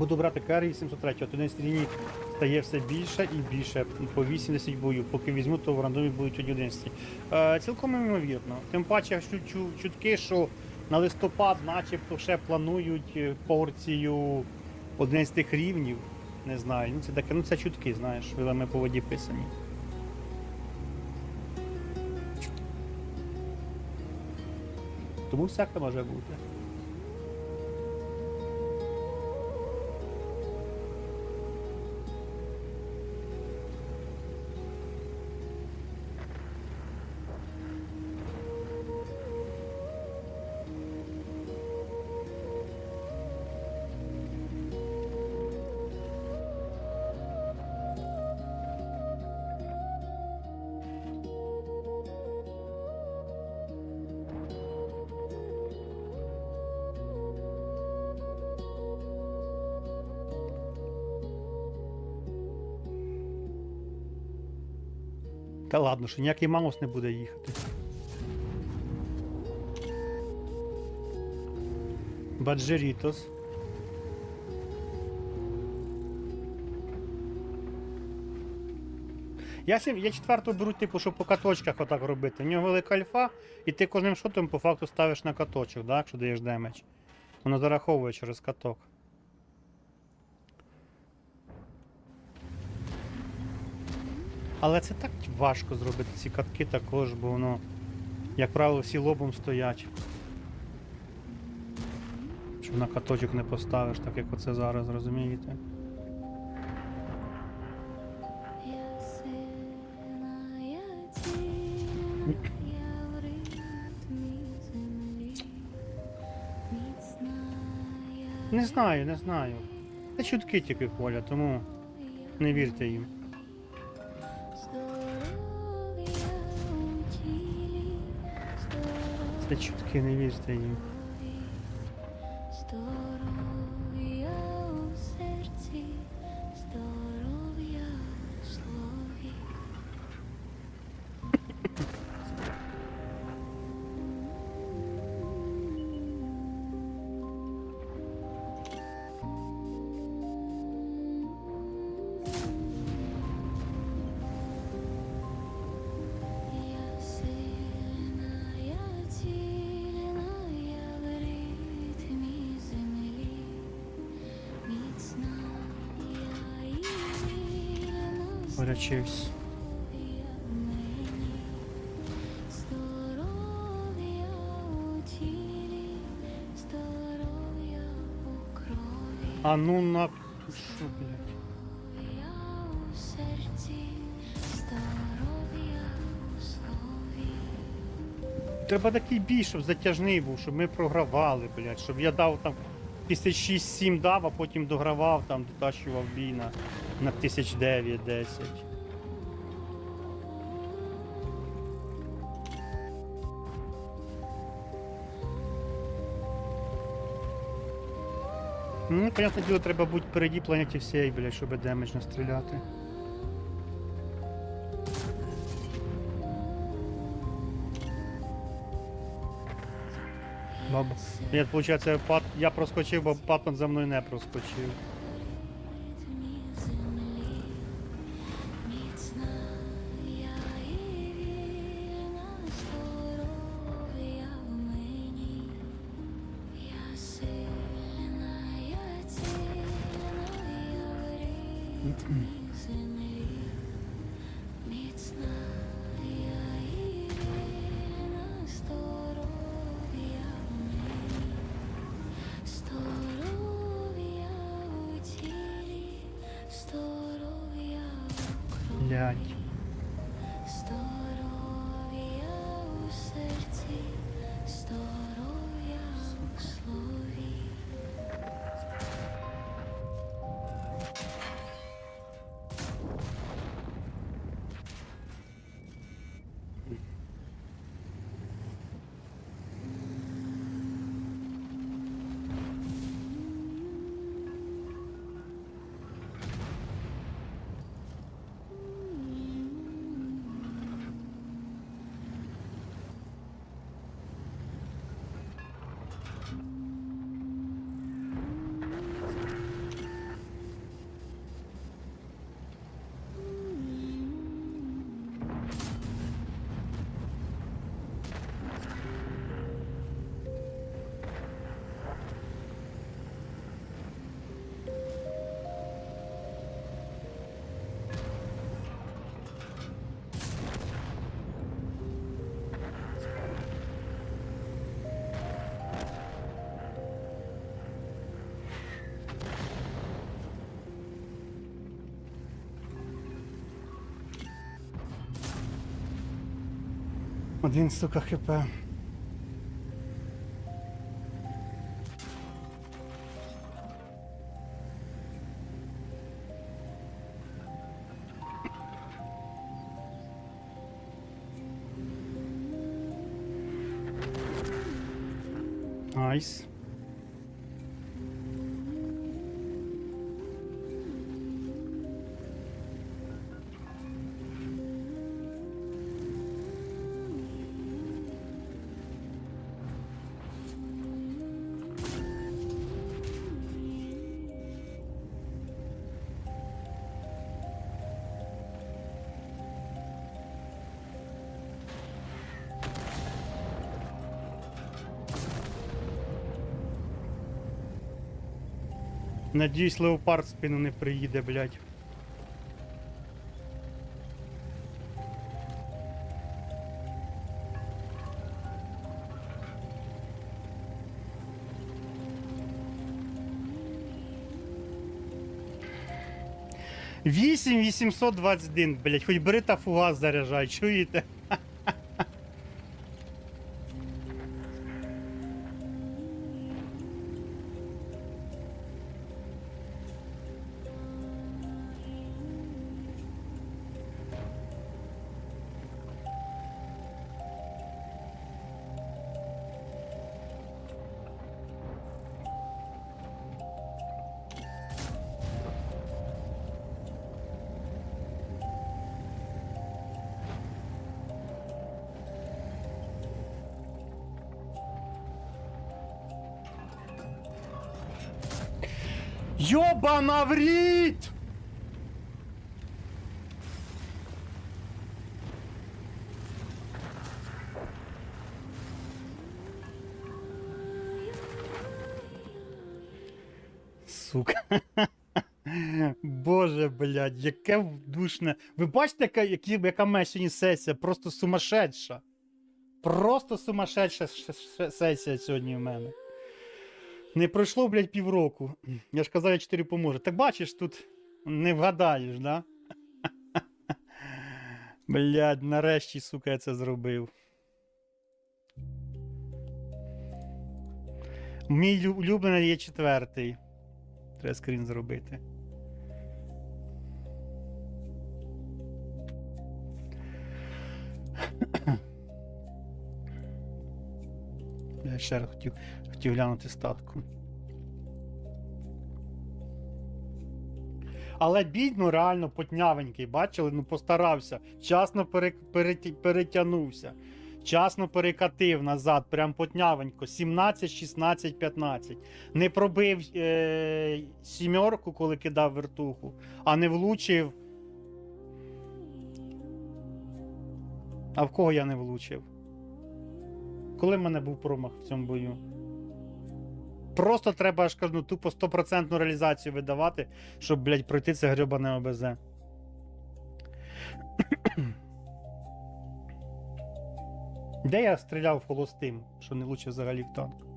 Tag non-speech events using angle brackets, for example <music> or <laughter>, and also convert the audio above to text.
Буду брати КР 803, от 11 ліній стає все більше і більше. По 80 бою. Поки візьму, то в рандомі будуть 11. Е, цілком ймовірно. Тим паче чу- чу- чутки, що на листопад начебто ще планують е, порцію 11 рівнів. Не знаю. Ну це таке, ну це чутки, знаєш, вилами по воді писані. Тому всяке може бути. Та ладно, що ніякий Маус не буде їхати. Баджерітос. Я, сім, я четверту беру, типу, щоб по каточках отак робити. У нього велика альфа, і ти кожним шотом по факту ставиш на каточок, да, якщо даєш демедж. Воно зараховує через каток. Але це так важко зробити ці катки також, бо воно, як правило, всі лобом стоять. Щоб на каточок не поставиш, так як оце зараз, розумієте? <coughs> Не знаю, не знаю. Це чутки тільки Коля, тому не вірте їм. Це чутки, не вірте їм. Крові. А ну на. Що, блядь? Треба такий бій, щоб затяжний був, щоб ми програвали, блядь, щоб я дав там тисяч 6-7 дав, а потім догравав, там дотащував бій на, на тисяч 9-10. Ну, понятне діло, треба бути впереді планеті всієї, блядь, щоб демедж настріляти. Баба. Ні, виходить, я проскочив, бо патон за мною не проскочив. Ритмі Один, сука, хп. Найс. Надіюсь, леопард спину не приїде, блядь. Вісім 821, блядь, хоч бери та фугас заряджай, чуєте? Йобана в ріт! Сука. <laughs> Боже, блядь, яке душне. Ви бачите, яка, які, яка сьогодні сесія? Просто сумасшедша. Просто сумасшедша сесія сьогодні в мене. Не пройшло, блядь, півроку. Я ж казав, я 4 поможе. Так бачиш, тут не вгадаєш, да? <laughs> Блядь, нарешті, сука, я це зробив. Мій лю- улюблений є четвертий. Треба скрін зробити. Я ще раз хотів, хотів глянути статку. Але бідно реально потнявенький, бачили? Ну постарався. Вчасно пере, переті- перетягнувся. Вчасно перекатив назад, прям потнявенько. 17, 16, 15. Не пробив е- сімерку, коли кидав вертуху, а не влучив. А в кого я не влучив? Коли в мене був промах в цьому бою? Просто треба, я ж кажу, ну, тупо 100% реалізацію видавати, щоб, блядь, пройти це грьобане ОБЗ. Де я стріляв холостим, що не лучше взагалі в танк?